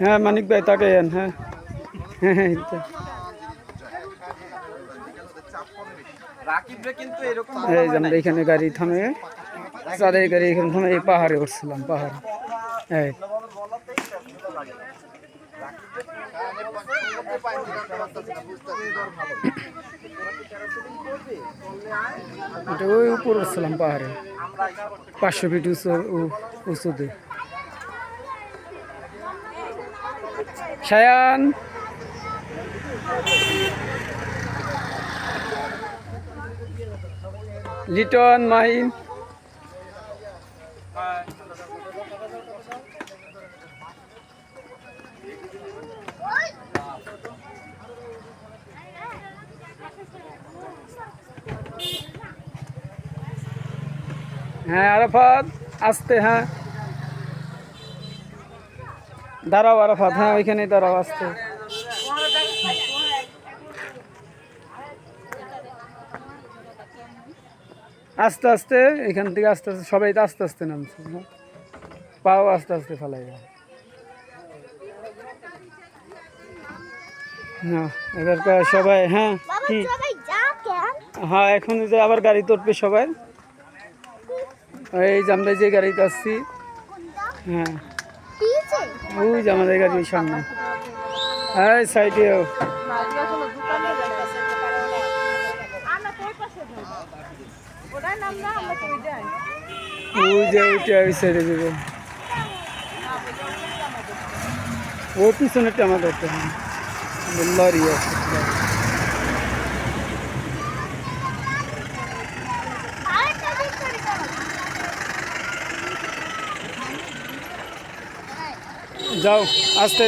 হ্যাঁ মানিক ভাই তাকে হ্যাঁ। হ্যাঁ হ্যাঁ এই যে আমরা এখানে গাড়ি থামে চাঁদের গাড়ি এখানে থামে এই পাহাড়ে উঠছিলাম পাহাড়ে। এই। ওই উপর উঠছিলাম পাহাড়ে পাঁচশো ফিট উঁচু উঁচুতে। সায়ান। লিটন মাহিন। হ্যাঁ আরাফাত আসতে হ্যাঁ। দাঁড়াও আরাফাত হ্যাঁ ওইখানেই দাঁড়াও আসতে। আস্তে আস্তে এখান থেকে আস্তে আস্তে সবাই তো আস্তে আস্তে নামছে হ্যাঁ? পাও আস্তে আস্তে ফেলাই দাও। না এবারকার সবাই হ্যাঁ কি? হ্যাঁ এখন যে আবার গাড়ি তুলবে সবাই। এই যে আমরা যে গাড়িতে আসছি হ্যাঁ। যে আমাদের গাড়ির সামনে। হ্যাঁ সাইডেও কই যাই ওই সাইডে দেবে ও পিছনেরটা আমাদের। লরি যাও আসতে